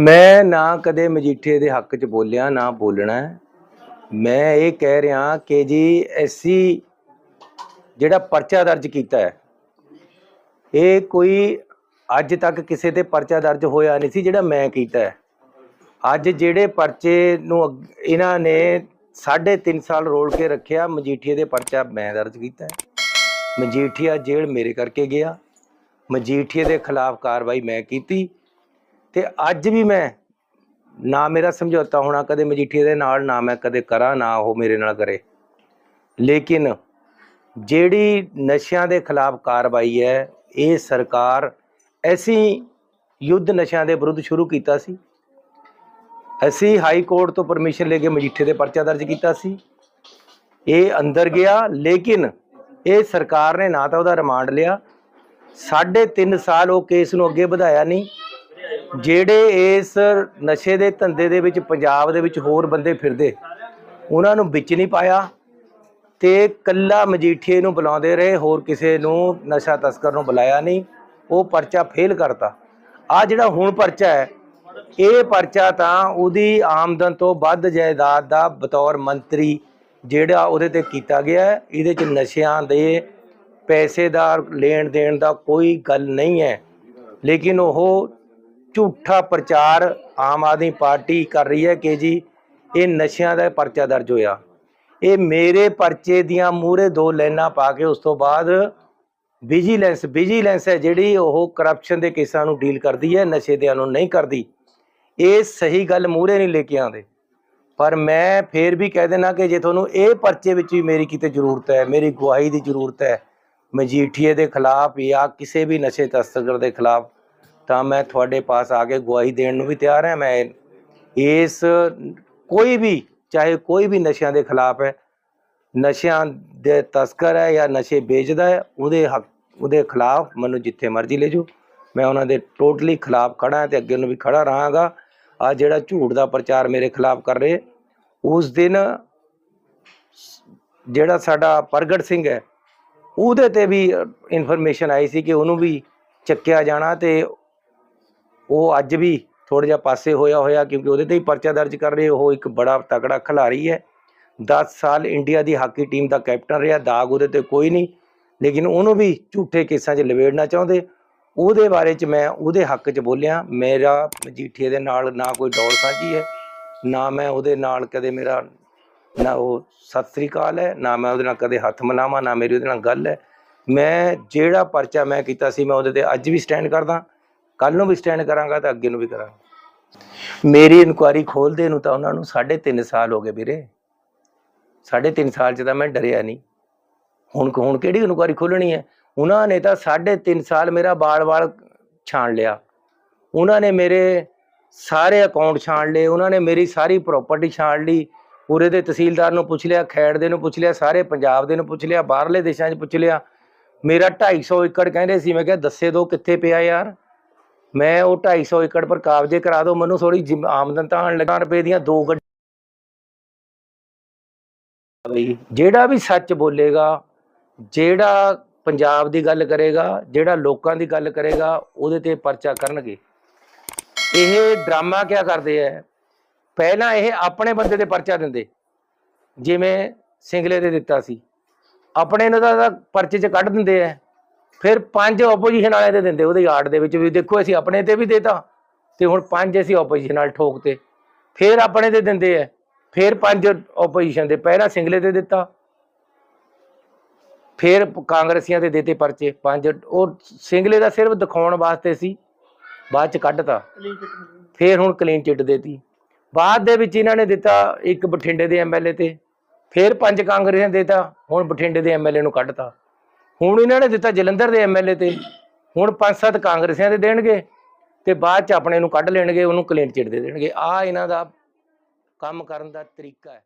ਮੈਂ ਨਾ ਕਦੇ ਮਜੀਠੇ ਦੇ ਹੱਕ 'ਚ ਬੋਲਿਆ, ਨਾ ਬੋਲਣਾ। ਮੈਂ ਇਹ ਕਹਿ ਰਿਹਾ ਕਿ ਜੀ, ਐਸੀ ਜਿਹੜਾ ਪਰਚਾ ਦਰਜ ਕੀਤਾ ਹੈ, ਇਹ ਕੋਈ ਅੱਜ ਤੱਕ ਕਿਸੇ ਤੇ ਪਰਚਾ ਦਰਜ ਹੋਇਆ ਨਹੀਂ ਸੀ ਜਿਹੜਾ ਮੈਂ ਕੀਤਾ ਹੈ। ਅੱਜ ਜਿਹੜੇ ਪਰਚੇ ਨੂੰ ਅੱਗ- ਇਹਨਾਂ ਨੇ 3.5 ਸਾਲ ਰੋਲ ਕੇ ਰੱਖਿਆ, ਮਜੀਠੀਏ ਦੇ ਪਰਚਾ ਮੈਂ ਦਰਜ ਕੀਤਾ ਹੈ। ਮਜੀਠੀਆ ਜੇਲ੍ਹ ਮੇਰੇ ਕਰਕੇ ਗਿਆ। ਮਜੀਠੀਏ ਦੇ ਖਿਲਾਫ ਕਾਰਵਾਈ ਮੈਂ ਕੀਤੀ। ਤੇ ਅੱਜ ਵੀ ਮੈਂ ਨਾ ਮੇਰਾ ਸਮਝੌਤਾ ਹੋਣਾ, ਕਦੇ ਮਜੀਠੀਏ ਦੇ ਨਾਲ ਨਾ ਮੈਂ ਕਦੇ ਕਰਾਂ, ਨਾ ਉਹ ਮੇਰੇ ਨਾਲ ਕਰੇ। ਲੇਕਿਨ ਜਿਹੜੀ ਨਸ਼ਿਆਂ ਦੇ ਖਿਲਾਫ ਕਾਰਵਾਈ ਹੈ, ਇਹ ਸਰਕਾਰ ਐਸੀ ਯੁੱਧ ਨਸ਼ਿਆਂ ਦੇ ਵਿਰੁੱਧ ਸ਼ੁਰੂ ਕੀਤਾ ਸੀ। ਅਸੀਂ ਹਾਈ ਕੋਰਟ ਤੋਂ ਪਰਮਿਸ਼ਨ ਲੈ ਕੇ ਮਜੀਠੇ ਦੇ ਪਰਚਾ ਦਰਜ ਕੀਤਾ ਸੀ। ਇਹ ਅੰਦਰ ਗਿਆ, ਲੇਕਿਨ ਇਹ ਸਰਕਾਰ ਨੇ ਨਾ ਤਾਂ ਉਹਦਾ ਰਿਮਾਂਡ ਲਿਆ। ਸਾਢੇ ਤਿੰਨ ਸਾਲ ਉਹ ਕੇਸ ਨੂੰ ਅੱਗੇ ਵਧਾਇਆ ਨਹੀਂ। ਜਿਹੜੇ ਇਸ ਨਸ਼ੇ ਦੇ ਧੰਦੇ ਦੇ ਵਿੱਚ, ਪੰਜਾਬ ਦੇ ਵਿੱਚ ਹੋਰ ਬੰਦੇ ਫਿਰਦੇ, ਉਹਨਾਂ ਨੂੰ ਵਿੱਚ ਨਹੀਂ ਪਾਇਆ ਤੇ ਕੱਲਾ ਮਜੀਠੀਏ ਨੂੰ ਬੁਲਾਉਂਦੇ ਰਹੇ, ਹੋਰ ਕਿਸੇ ਨੂੰ ਨਸ਼ਾ ਤਸਕਰ ਨੂੰ ਬੁਲਾਇਆ ਨਹੀਂ, ਉਹ ਪਰਚਾ ਫੇਲ ਕਰਤਾ। ਆ ਜਿਹੜਾ ਹੁਣ ਪਰਚਾ ਹੈ, ਇਹ ਪਰਚਾ ਤਾਂ ਉਹਦੀ ਆਮਦਨ ਤੋਂ ਵੱਧ ਜਾਇਦਾਦ ਦਾ ਬਤੌਰ ਮੰਤਰੀ ਜਿਹੜਾ ਉਹਦੇ ਤੇ ਕੀਤਾ ਗਿਆ ਹੈ, ਇਹਦੇ ਚ ਨਸ਼ਿਆਂ ਦੇ ਪੈਸੇ ਦਾ ਲੈਣ ਦੇਣ ਦਾ ਕੋਈ ਗੱਲ ਨਹੀਂ ਹੈ। ਲੇਕਿਨ ਉਹ ਝੂਠਾ ਪ੍ਰਚਾਰ ਆਮ ਆਦਮੀ ਪਾਰਟੀ ਕਰ ਰਹੀ ਹੈ ਕਿ ਜੀ ਇਹ ਨਸ਼ਿਆਂ ਦਾ ਪਰਚਾ ਦਰਜ ਹੋਇਆ। ਇਹ ਮੇਰੇ ਪਰਚੇ ਦੀਆਂ ਮੂਹਰੇ ਦੋ ਲਾਈਨਾਂ ਪਾ ਕੇ ਉਸ ਤੋਂ ਬਾਅਦ ਵਿਜੀਲੈਂਸ ਵਿਜੀਲੈਂਸ ਹੈ ਜਿਹੜੀ ਉਹ ਕਰਪਸ਼ਨ ਦੇ ਕੇਸਾਂ ਨੂੰ ਡੀਲ ਕਰਦੀ ਹੈ, ਨਸ਼ੇ ਦਿਆਂ ਨੂੰ ਨਹੀਂ ਕਰਦੀ। ਇਹ ਸਹੀ ਗੱਲ ਮੂਹਰੇ ਨਹੀਂ ਲੈ ਕੇ ਆਉਂਦੇ। ਪਰ ਮੈਂ ਫੇਰ ਵੀ ਕਹਿ ਦੇਣਾ ਕਿ ਜੇ ਤੁਹਾਨੂੰ ਇਹ ਪਰਚੇ ਵਿੱਚ ਵੀ ਮੇਰੀ ਕਿਤੇ ਜ਼ਰੂਰਤ ਹੈ, ਮੇਰੀ ਗਵਾਹੀ ਦੀ ਜ਼ਰੂਰਤ ਹੈ, ਮਜੀਠੀਏ ਦੇ ਖਿਲਾਫ ਜਾਂ ਕਿਸੇ ਵੀ ਨਸ਼ੇ ਤਸਕਰ ਦੇ ਖਿਲਾਫ ਤਾਂ ਮੈਂ ਤੁਹਾਡੇ ਪਾਸ ਆ ਕੇ ਗਵਾਹੀ ਦੇਣ ਨੂੰ ਵੀ ਤਿਆਰ ਹਾਂ। ਮੈਂ ਇਸ ਕੋਈ ਵੀ, ਚਾਹੇ ਕੋਈ ਵੀ ਨਸ਼ਿਆਂ ਦੇ ਖਿਲਾਫ ਹੈ, ਨਸ਼ਿਆਂ ਦੇ ਤਸਕਰ ਹੈ ਜਾਂ ਨਸ਼ੇ ਵੇਚਦਾ ਹੈ, ਉਹਦੇ ਹੱਕ, ਉਹਦੇ ਖਿਲਾਫ ਮੈਨੂੰ ਜਿੱਥੇ ਮਰਜ਼ੀ ਲੈ ਜਾਓ। ਮੈਂ ਉਹਨਾਂ ਦੇ ਟੋਟਲੀ ਖਿਲਾਫ ਖੜਾ ਹਾਂ ਤੇ ਅੱਗੇ ਨੂੰ ਵੀ ਖੜਾ ਰਹਾਂਗਾ। ਆ ਜਿਹੜਾ ਝੂਠ ਦਾ ਪ੍ਰਚਾਰ ਮੇਰੇ ਖਿਲਾਫ ਕਰ ਰਹੇ, ਉਸ ਦਿਨ ਜਿਹੜਾ ਸਾਡਾ ਪ੍ਰਗਟ ਸਿੰਘ ਹੈ, ਉਹਦੇ ਤੇ ਵੀ ਇਨਫੋਰਮੇਸ਼ਨ ਆਈ ਸੀ ਕਿ ਉਹਨੂੰ ਵੀ ਚੱਕਿਆ ਜਾਣਾ ਤੇ ਉਹ ਅੱਜ ਵੀ ਥੋੜਾ ਜਿਹਾ ਪਾਸੇ ਹੋਇਆ ਹੋਇਆ ਕਿਉਂਕਿ ਉਹਦੇ ਤੇ ਹੀ ਪਰਚਾ ਦਰਜ ਕਰ ਰਹੇ ਉਹ ਇੱਕ ਬੜਾ ਤਕੜਾ ਖਿਡਾਰੀ ਹੈ। 10 ਸਾਲ ਇੰਡੀਆ ਦੀ ਹਾਕੀ ਟੀਮ ਦਾ ਕੈਪਟਨ ਰਿਹਾ, ਦਾਗ ਉਹਦੇ ਤੇ ਕੋਈ ਨਹੀਂ। ਲੇਕਿਨ ਉਹਨੂੰ ਵੀ ਝੂਠੇ ਕੇਸਾਂ 'ਚ ਲਵੇੜਨਾ ਚਾਹੁੰਦੇ। ਉਹਦੇ ਬਾਰੇ 'ਚ ਮੈਂ ਉਹਦੇ ਹੱਕ 'ਚ ਬੋਲਿਆ, ਮੇਰਾ ਮਜੀਠੀਏ ਦੇ ਨਾਲ ਨਾ ਕੋਈ ਦੌੜ ਸਾਂਝੀ ਹੈ, ਨਾ ਮੈਂ ਉਹਦੇ ਨਾਲ ਕਦੇ ਮੇਰਾ ਨਾ ਉਹ ਸਤਿ ਸ੍ਰੀ ਅਕਾਲ ਹੈ, ਨਾ ਮੈਂ ਉਹਦੇ ਨਾਲ ਕਦੇ ਹੱਥ ਮਿਲਾਵਾਂ, ਨਾ ਮੇਰੀ ਉਹਦੇ ਨਾਲ ਗੱਲ ਹੈ। ਮੈਂ ਜਿਹੜਾ ਪਰਚਾ ਮੈਂ ਕੀਤਾ ਸੀ, ਮੈਂ ਉਹਦੇ ਤੇ ਅੱਜ ਵੀ ਸਟੈਂਡ ਕਰਦਾ। ਕੱਲ ਨੂੰ ਵੀ ਸਟੈਂਡ ਕਰਾਂਗਾ ਤਾਂ ਅੱਗੇ ਨੂੰ ਵੀ ਕਰਾਂਗਾ। ਮੇਰੀ ਇਨਕੁਆਰੀ ਖੋਲਦੇ ਨੂੰ ਤਾਂ ਉਹਨਾਂ ਨੂੰ 3.5 ਸਾਲ ਹੋ ਗਏ ਵੀਰੇ। 3.5 ਸਾਲ ਚ ਤਾਂ ਮੈਂ ਡਰਿਆ ਨਹੀਂ। ਹੁਣ ਹੁਣ ਕਿਹੜੀ ਇਨਕੁਆਰੀ ਖੋਲਣੀ ਹੈ? ਉਹਨਾਂ ਨੇ ਤਾਂ 3.5 ਸਾਲ ਮੇਰਾ ਬਾਲ-ਬਾਲ ਛਾਣ ਲਿਆ। ਉਹਨਾਂ ਨੇ ਮੇਰੇ ਸਾਰੇ ਅਕਾਊਂਟ ਛਾਣ ਲਏ, ਉਹਨਾਂ ਨੇ ਮੇਰੀ ਸਾਰੀ ਪ੍ਰਾਪਰਟੀ ਛਾਣ ਲਈ। ਪੂਰੇ ਦੇ ਤਹਿਸੀਲਦਾਰ ਨੂੰ ਪੁੱਛ ਲਿਆ, ਖੈੜ ਦੇ ਨੂੰ ਪੁੱਛ ਲਿਆ, ਸਾਰੇ ਪੰਜਾਬ ਦੇ ਨੂੰ ਪੁੱਛ ਲਿਆ, ਬਾਹਰਲੇ ਦੇਸ਼ਾਂ 'ਚ ਪੁੱਛ ਲਿਆ। ਮੇਰਾ 250 ਏਕੜ ਕਹਿੰਦੇ ਸੀ, ਮੈਂ ਕਿਹਾ ਦੱਸੇ ਦੋ ਕਿੱਥੇ ਪਿਆ ਯਾਰ? ਮੈਂ ਉਹ 250 ਏਕੜ ਪਰ ਕਾਬਜ਼ੇ ਕਰਾ ਦਿਓ, ਮੈਨੂੰ ਥੋੜੀ ਆਮਦਨ ਤਾਂ ਆਣ ਲੱਗਾ, ਰੁਪਏ ਦੀਆਂ ਦੋ ਗੱਡੀ ਜਿਹੜਾ ਵੀ ਸੱਚ ਬੋਲੇਗਾ, ਜਿਹੜਾ ਪੰਜਾਬ ਦੀ ਗੱਲ ਕਰੇਗਾ, ਜਿਹੜਾ ਲੋਕਾਂ ਦੀ ਗੱਲ ਕਰੇਗਾ, ਉਹਦੇ ਤੇ ਪਰਚਾ ਕਰਨਗੇ। ਇਹ ਡਰਾਮਾ ਕਿਆ ਕਰਦੇ ਐ? ਪਹਿਲਾਂ ਇਹ ਆਪਣੇ ਬੰਦੇ 'ਤੇ ਪਰਚਾ ਦਿੰਦੇ, ਜਿਵੇਂ ਸਿੰਗਲੇ ਦੇ ਦਿੱਤਾ ਸੀ। ਆਪਣੇ ਇਹਨਾਂ ਦਾ ਤਾਂ ਪਰਚੇ 'ਚ ਕੱਢ ਦਿੰਦੇ ਐ। ਫਿਰ ਪੰਜ ਆਪੋਜੀਸ਼ਨ ਵਾਲੇ ਦੇ ਦਿੰਦੇ ਉਹਦੀ ਆੜ ਦੇ ਵਿੱਚ ਵੀ ਦੇਖੋ ਅਸੀਂ ਆਪਣੇ ਤੇ ਵੀ ਦੇਤਾ ਤੇ ਹੁਣ ਪੰਜ ਅਸੀਂ ਆਪੋਜੀਸ਼ਨ ਨਾਲ ਠੋਕਤੇ ਫਿਰ ਆਪਣੇ ਤੇ ਦਿੰਦੇ ਐ ਫਿਰ ਪੰਜ ਆਪੋਜੀਸ਼ਨ ਦੇ ਪਹਿਲਾਂ ਸਿੰਗਲੇ ਤੇ ਦਿੱਤਾ। ਫਿਰ ਕਾਂਗਰਸੀਆਂ ਦੇ ਦਿੱਤੇ ਪਰਚੇ ਪੰਜ ਉਹ ਸਿੰਗਲੇ ਦਾ ਸਿਰਫ ਦਿਖਾਉਣ ਵਾਸਤੇ ਸੀ ਬਾਅਦ ਚ ਕੱਢਤਾ। ਫਿਰ ਹੁਣ ਕਲੀਨ ਚਿੱਟ ਦੇਤੀ। ਬਾਅਦ ਦੇ ਵਿੱਚ ਇਹਨਾਂ ਨੇ ਦਿੱਤਾ ਇੱਕ ਬਠਿੰਡੇ ਦੇ ਐਮਐਲਏ ਤੇ ਫਿਰ ਪੰਜ ਕਾਂਗਰਸੀਆਂ ਦਿੱਤਾ ਹੁਣ ਬਠਿੰਡੇ ਦੇ ਐਮਐਲਏ ਨੂੰ ਕੱਢਤਾ। ਹੁਣ ਇਹਨਾਂ ਨੇ ਦਿੱਤਾ ਜਲੰਧਰ ਦੇ ਐਮਐਲਏ ਤੇ। ਹੁਣ ਪੰਜ ਸੱਤ ਕਾਂਗਰਸੀਆਂ ਦੇ ਦੇਣਗੇ ਤੇ ਬਾਅਦ ਚ ਆਪਣੇ ਨੂੰ ਕੱਢ ਲੈਣਗੇ, ਉਹਨੂੰ ਕਲੀਨ ਚਿੱਟ ਦੇ ਦੇਣਗੇ। ਆ ਇਹਨਾਂ ਦਾ ਕੰਮ ਕਰਨ ਦਾ ਤਰੀਕਾ ਹੈ।